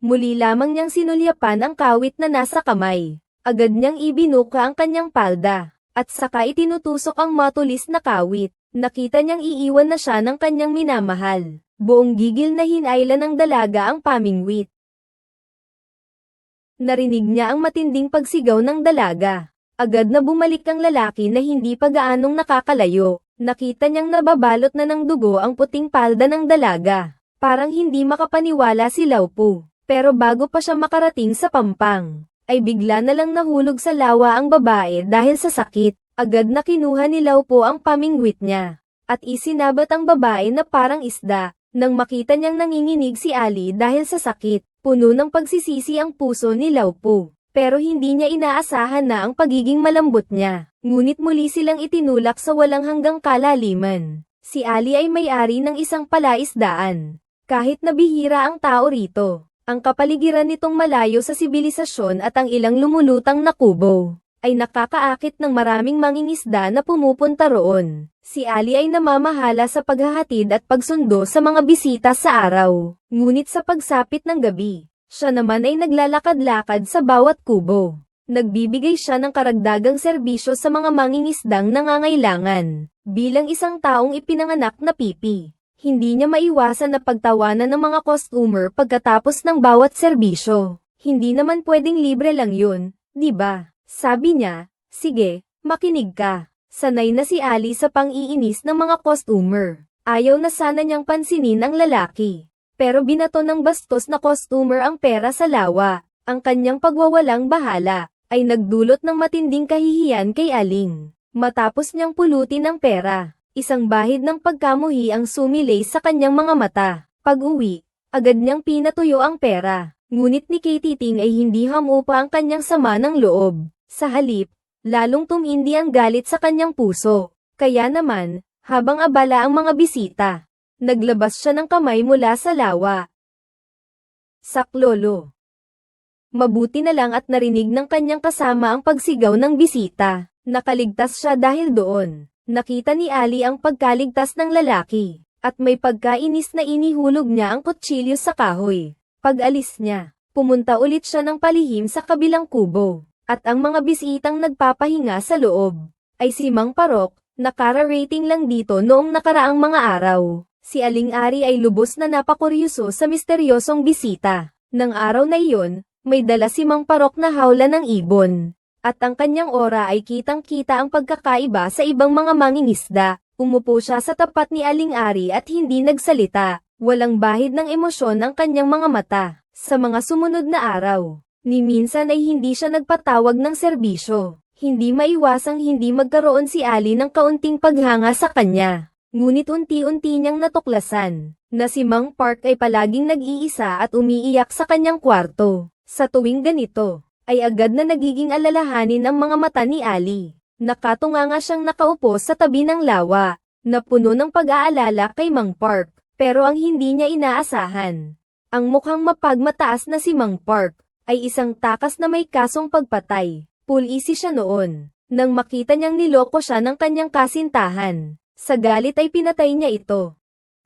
Muli lamang niyang sinulyapan ang kawit na nasa kamay. Agad niyang ibinuka ang kanyang palda. At saka itinutusok ang matulis na kawit. Nakita niyang iiwan na siya ng kanyang minamahal. Buong gigil na hinayla ng dalaga ang pamingwit. Narinig niya ang matinding pagsigaw ng dalaga. Agad na bumalik ang lalaki na hindi pa gaanong nakakalayo. Nakita niyang nababalot na ng dugo ang puting palda ng dalaga. Parang hindi makapaniwala si Laupo. Pero bago pa siya makarating sa pampang, ay bigla na lang nahulog sa lawa ang babae dahil sa sakit. Agad na kinuha ni Laupo ang pamingwit niya. At isinabat ang babae na parang isda. Nang makita niyang nanginginig si Ali dahil sa sakit, puno ng pagsisisi ang puso ni Laupo. Pero hindi niya inaasahan na ang pagiging malambot niya. Ngunit muli silang itinulak sa walang hanggang kalaliman. Si Ali ay may-ari ng isang palaisdaan. Kahit nabihira ang tao rito, ang kapaligiran nitong malayo sa sibilisasyon at ang ilang lumulutang na kubo, ay nakakaakit ng maraming mangingisda na pumupunta roon. Si Ali ay namamahala sa paghahatid at pagsundo sa mga bisita sa araw. Ngunit sa pagsapit ng gabi, siya naman ay naglalakad-lakad sa bawat kubo. Nagbibigay siya ng karagdagang serbisyo sa mga mangingisdang nangangailangan. Bilang isang taong ipinanganak na pipi, hindi niya maiwasan na pagtawanan ng mga customer pagkatapos ng bawat serbisyo. Hindi naman pwedeng libre lang yun, di ba? Sabi niya, sige, makinig ka. Sanay na si Ali sa pang-iinis ng mga customer. Ayaw na sana niyang pansinin ang lalaki. Pero binato ng bastos na customer ang pera sa lawa. Ang kanyang pagwawalang bahala ay nagdulot ng matinding kahihiyan kay Aling. Matapos niyang pulutin ang pera, isang bahid ng pagkamuhi ang sumilay sa kanyang mga mata. Pag-uwi, agad niyang pinatuyo ang pera. Ngunit ni Katie Ting ay hindi hamupa ang kanyang sama ng loob. Sa halip, lalong tumindi ang galit sa kanyang puso. Kaya naman, habang abala ang mga bisita, naglabas siya ng kamay mula sa lawa. Saklolo. Mabuti na lang at narinig ng kanyang kasama ang pagsigaw ng bisita. Nakaligtas siya dahil doon. Nakita ni Ali ang pagkaligtas ng lalaki, at may pagkainis na inihulog niya ang kutsilyo sa kahoy. Pag-alis niya, pumunta ulit siya ng palihim sa kabilang kubo, at ang mga bisitang nagpapahinga sa loob, ay si Mang Parok, nakara-rating lang dito noong nakaraang mga araw. Si Aling Ari ay lubos na napakuryoso sa misteryosong bisita. Nang araw na iyon, may dala si Mang Parok na hawla ng ibon. At ang kanyang ora ay kitang-kita ang pagkakaiba sa ibang mga mangingisda. Umupo siya sa tapat ni Aling Ari at hindi nagsalita. Walang bahid ng emosyon ang kanyang mga mata. Sa mga sumunod na araw, ni minsan ay hindi siya nagpatawag ng serbisyo. Hindi maiwasang hindi magkaroon si Ali ng kaunting paghanga sa kanya. Ngunit unti-unti niyang natuklasan na si Mang Park ay palaging nag-iisa at umiiyak sa kanyang kwarto. Sa tuwing ganito, ay agad na nagiging alalahanin ang mga mata ni Ali. Nakatunga nga siyang nakaupo sa tabi ng lawa, na puno ng pag-aalala kay Mang Park, pero ang hindi niya inaasahan. Ang mukhang mapagmataas na si Mang Park, ay isang takas na may kasong pagpatay. Pulisi siya noon, nang makita niyang niloko siya ng kanyang kasintahan. Sa galit ay pinatay niya ito.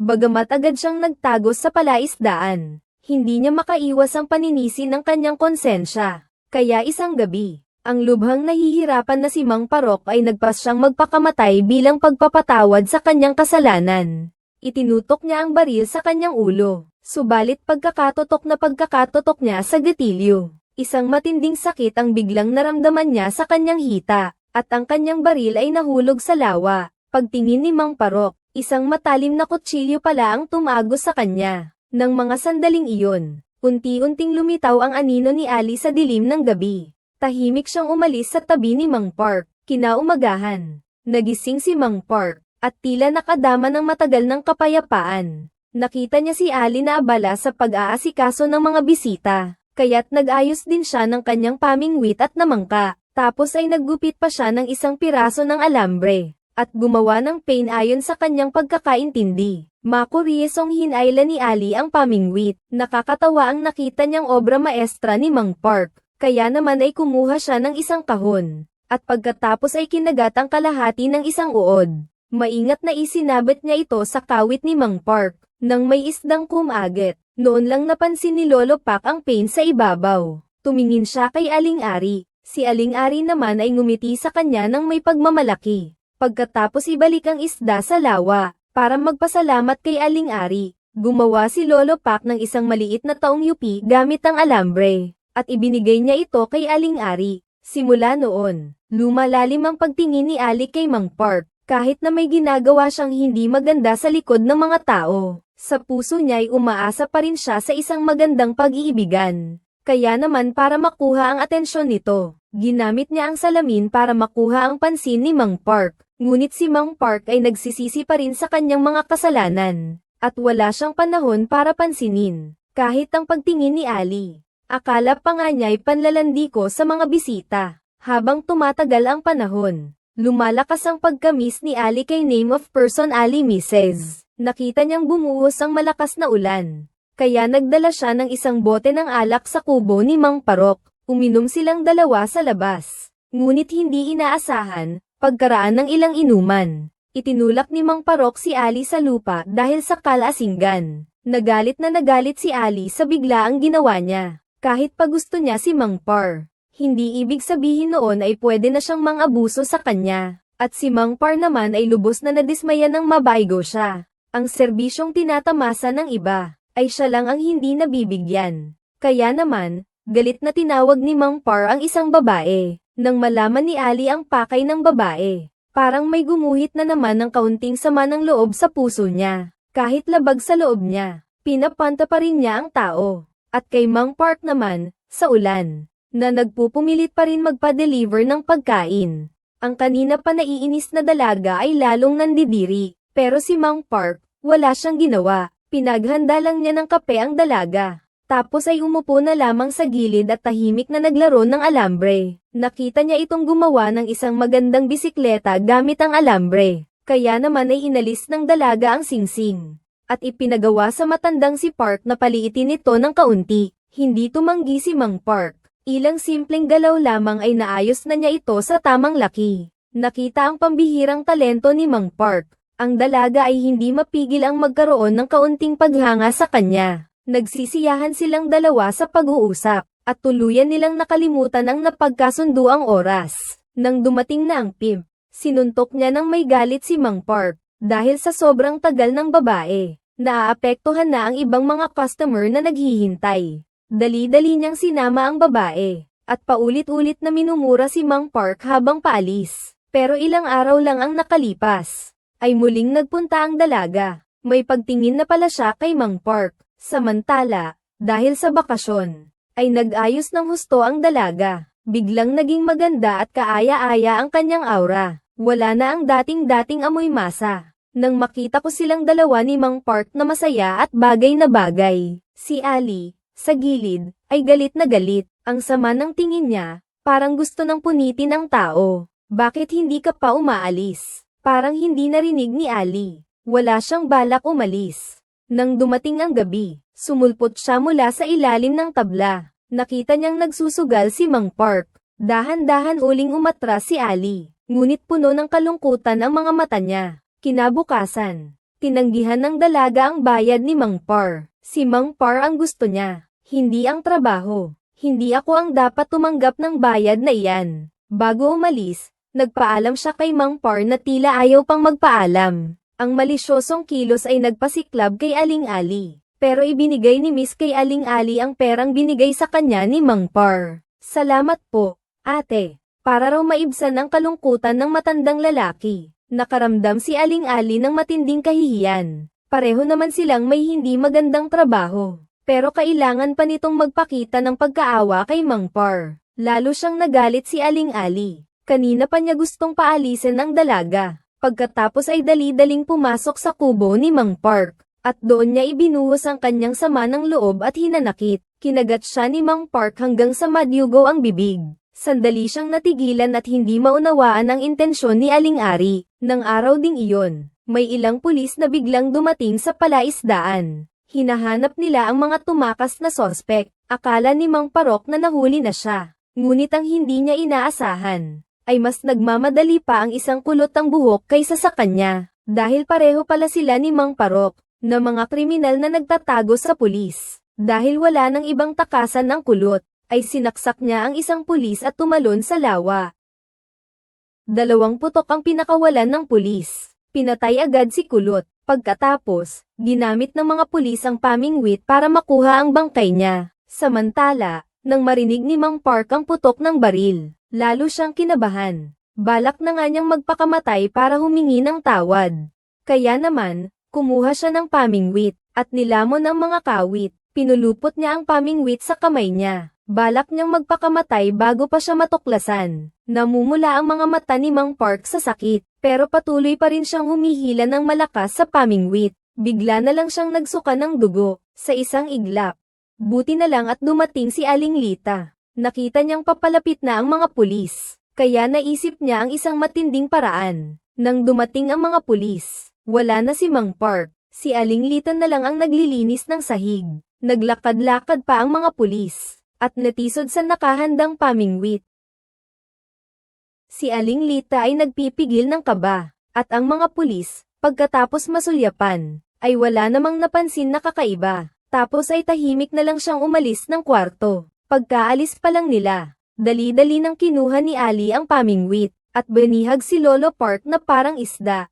Bagamat agad siyang nagtagos sa palaisdaan, hindi niya makaiwas ang paninisi ng kanyang konsensya. Kaya isang gabi, ang lubhang nahihirapan na si Mang Parok ay nagpas siyang magpakamatay bilang pagpapatawad sa kanyang kasalanan. Itinutok niya ang baril sa kanyang ulo, subalit pagkakatotok na pagkakatotok niya sa gatilyo. Isang matinding sakit ang biglang naramdaman niya sa kanyang hita, at ang kanyang baril ay nahulog sa lawa. Pagtingin ni Mang Parok, isang matalim na kutsilyo pala ang tumago sa kanya. Nang mga sandaling iyon, Unti-unting lumitaw ang anino ni Ali sa dilim ng gabi. Tahimik siyang umalis sa tabi ni Mang Park. Kinaumagahan. Nagising si Mang Park, at tila nakadama ng matagal ng kapayapaan. Nakita niya si Ali na abala sa pag-aasikaso ng mga bisita, kaya't nag-ayos din siya ng kanyang pamingwit at namangka. Tapos ay naggupit pa siya ng isang piraso ng alambre, at gumawa ng pain ayon sa kanyang pagkakaintindi. Makuryesong hinayla ni Ali ang pamingwit. Nakakatawa ang nakita niyang obra maestra ni Mang Park. Kaya naman ay kumuha siya ng isang kahon. At pagkatapos ay kinagat ang kalahati ng isang uod. Maingat na isinabit niya ito sa kawit ni Mang Park. Nang may isdang kumagit, Noon lang napansin ni Lolo Pak ang pain sa ibabaw. Tumingin siya kay Aling Ari. Si Aling Ari naman ay ngumiti sa kanya ng may pagmamalaki. Pagkatapos ibalik ang isda sa lawa, para magpasalamat kay Aling Ari. Gumawa si Lolo Pak ng isang maliit na taong yupi gamit ang alambre, at ibinigay niya ito kay Aling Ari. Simula noon, lumalalim ang pagtingin ni Ali kay Mang Park, kahit na may ginagawa siyang hindi maganda sa likod ng mga tao. Sa puso niya ay umaasa pa rin siya sa isang magandang pag-iibigan. Kaya naman para makuha ang atensyon nito, ginamit niya ang salamin para makuha ang pansin ni Mang Park. Ngunit si Mang Park ay nagsisisi pa rin sa kanyang mga kasalanan, at wala siyang panahon para pansinin, kahit ang pagtingin ni Ali. Akala pa nga niya ay panlalandi ko sa mga bisita. Habang tumatagal ang panahon, lumalakas ang pagkamis ni Ali kay name of person Ali Mrs. Nakita niyang bumuhos ang malakas na ulan. Kaya nagdala siya ng isang bote ng alak sa kubo ni Mang Parok. Uminom silang dalawa sa labas. Ngunit hindi inaasahan, pagkaraan ng ilang inuman. Itinulak ni Mang Parok si Ali sa lupa dahil sa kalasinggan. Nagalit na nagalit si Ali sa biglaang ginawa niya. Kahit pa gusto niya si Mang Par. Hindi ibig sabihin noon ay pwede na siyang mang-abuso sa kanya. At si Mang Par naman ay lubos na nadismaya ng mabaigo siya. Ang serbisyong tinatamasa ng iba, ay siya lang ang hindi nabibigyan. Kaya naman, galit na tinawag ni Mang Par ang isang babae. Nang malaman ni Ali ang pakay ng babae, parang may gumuhit na naman ng kaunting sama ng loob sa puso niya. Kahit labag sa loob niya, pinapanta pa rin niya ang tao. At kay Mang Park naman, sa ulan, na nagpupumilit pa rin magpa-deliver ng pagkain. Ang kanina pa naiinis na dalaga ay lalong nandidiri, pero si Mang Park, wala siyang ginawa. Pinaghanda lang niya ng kape ang dalaga. Tapos ay umupo na lamang sa gilid at tahimik na naglaro ng alambre. Nakita niya itong gumawa ng isang magandang bisikleta gamit ang alambre. Kaya naman ay inalis ng dalaga ang singsing. At ipinagawa sa matandang si Park na paliitin ito ng kaunti. Hindi tumanggi si Mang Park. Ilang simpleng galaw lamang ay naayos na niya ito sa tamang laki. Nakita ang pambihirang talento ni Mang Park. Ang dalaga ay hindi mapigil ang magkaroon ng kaunting paghanga sa kanya. Nagsisiyahan silang dalawa sa pag-uusap, at tuluyan nilang nakalimutan ang napagkasundo ang oras. Nang dumating na ang pimp, sinuntok niya ng may galit si Mang Park, dahil sa sobrang tagal ng babae. Naaapektuhan na ang ibang mga customer na naghihintay. Dali-dali niyang sinama ang babae, at paulit-ulit na minumura si Mang Park habang paalis. Pero ilang araw lang ang nakalipas, ay muling nagpunta ang dalaga. May pagtingin na pala siya kay Mang Park. Samantala, dahil sa bakasyon, ay nag-ayos ng husto ang dalaga. Biglang naging maganda at kaaya-aya ang kanyang aura. Wala na ang dating-dating amoy masa. Nang makita ko silang dalawa ni Mang Park na masaya at bagay na bagay, si Ali, sa gilid, ay galit na galit. Ang sama ng tingin niya, parang gusto nang punitin ang tao. Bakit hindi ka pa umaalis? Parang hindi narinig ni Ali. Wala siyang balak umalis. Nang dumating ang gabi, sumulpot siya mula sa ilalim ng tabla. Nakita niyang nagsusugal si Mang Park. Dahan-dahan uling umatras si Ali. Ngunit puno ng kalungkutan ang mga mata niya. Kinabukasan, tinanggihan ng dalaga ang bayad ni Mang Par. Si Mang Par ang gusto niya, hindi ang trabaho. Hindi ako ang dapat tumanggap ng bayad na iyan. Bago umalis, nagpaalam siya kay Mang Par na tila ayaw pang magpaalam. Ang malisyosong kilos ay nagpasiklab kay Aling Ali. Pero ibinigay ni Miss kay Aling Ali ang perang binigay sa kanya ni Mang Par. Salamat po, ate. Para raw maibsan ang kalungkutan ng matandang lalaki. Nakaramdam si Aling Ali ng matinding kahihiyan. Pareho naman silang may hindi magandang trabaho. Pero kailangan pa nitong magpakita ng pagkaawa kay Mang Par. Lalo siyang nagalit si Aling Ali. Kanina pa niya gustong paalisin ang dalaga. Pagkatapos ay dali-daling pumasok sa kubo ni Mang Park, at doon niya ibinuhos ang kanyang sama ng loob at hinanakit. Kinagat siya ni Mang Park hanggang sa madyugo ang bibig. Sandali siyang natigilan at hindi maunawaan ang intensyon ni Aling Ari. Nang araw ding iyon, may ilang pulis na biglang dumating sa palaisdaan. Hinahanap nila ang mga tumakas na sospek. Akala ni Mang Parok na nahuli na siya. Ngunit ang hindi niya inaasahan, ay mas nagmamadali pa ang isang kulot ang buhok kaysa sa kanya. Dahil pareho pala sila ni Mang Parok, na mga kriminal na nagtatago sa pulis. Dahil wala ng ibang takasan ng kulot, ay sinaksak niya ang isang pulis at tumalon sa lawa. Dalawang putok ang pinakawalan ng pulis. Pinatay agad si Kulot. Pagkatapos, ginamit ng mga pulis ang pamingwit para makuha ang bangkay niya. Samantala, nang marinig ni Mang Park ang putok ng baril, lalo siyang kinabahan. Balak na nga niyang magpakamatay para humingi ng tawad. Kaya naman, kumuha siya ng pamingwit, at nilamon ang mga kawit. Pinulupot niya ang pamingwit sa kamay niya. Balak niyang magpakamatay bago pa siya matuklasan. Namumula ang mga mata ni Mang Park sa sakit, pero patuloy pa rin siyang humihila ng malakas sa pamingwit. Bigla na lang siyang nagsuka ng dugo, sa isang iglap. Buti na lang at dumating si Aling Lita. Nakita niyang papalapit na ang mga pulis, kaya naisip niya ang isang matinding paraan. Nang dumating ang mga pulis, wala na si Mang Park. Si Aling Lita na lang ang naglilinis ng sahig. Naglakad-lakad pa ang mga pulis, at natisod sa nakahandang pamingwit. Si Aling Lita ay nagpipigil ng kaba, at ang mga pulis, pagkatapos masulyapan, ay wala namang napansin na kakaiba. Tapos ay tahimik na lang siyang umalis ng kwarto. Pagkaalis pa lang nila, dali-dali nang kinuha ni Ali ang pamingwit, at benihag si Lolo Park na parang isda.